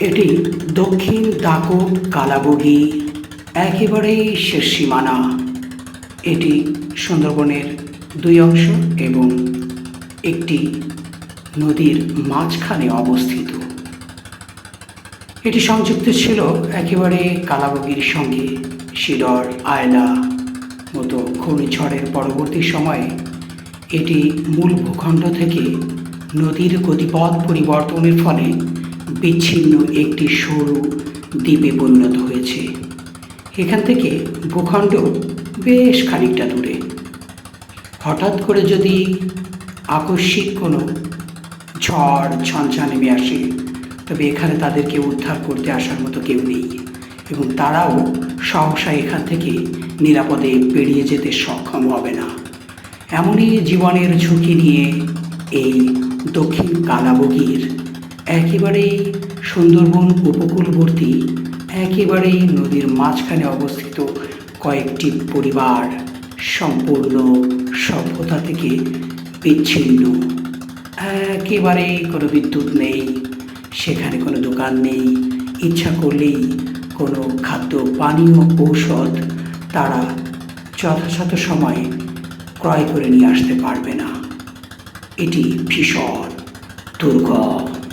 এটি দক্ষিণ দাকোট কালাবগি একেবারেই শেষ সীমানা। এটি সুন্দরবনের দুই অংশ এবং একটি নদীর মাঝখানে অবস্থিত। এটি সংযুক্ত ছিল একেবারে কালাবগির সঙ্গে শিডর আয়লা মতো ঘূর্ণিঝড়ের পরবর্তী সময়ে এটি মূল ভূখণ্ড থেকে নদীর গতিপথ পরিবর্তনের ফলে বিচ্ছিন্ন একটি সরু দ্বীপে পরিণত হয়েছে। এখান থেকে ভূখণ্ড বেশ খানিকটা দূরে। হঠাৎ করে যদি আকস্মিক কোনো ঝড় ঝঞ্ঝা নেমে আসে, তবে এখানে তাদেরকে উদ্ধার করতে আসার মতো কেউ নেই এবং তারাও সহসা এখান থেকে নিরাপদে পেরিয়ে যেতে সক্ষম হবে না। এমনই জীবনের ঝুঁকি নিয়ে এই দক্ষিণ কালাবগির একেবারেই সুন্দরবন উপকূলবর্তী, একেবারেই নদীর মাঝখানে অবস্থিত কয়েকটি পরিবার সম্পূর্ণ সভ্যতা থেকে বিচ্ছিন্ন। একেবারেই কোনো বিদ্যুৎ নেই, সেখানে কোনো দোকান নেই, ইচ্ছা করলেই কোনো খাদ্য, পানীয়, ঔষধ তারা যথাযথ সময়ে ক্রয় করে নিয়ে আসতে পারবে না। এটি ভীষণ দুর্গম।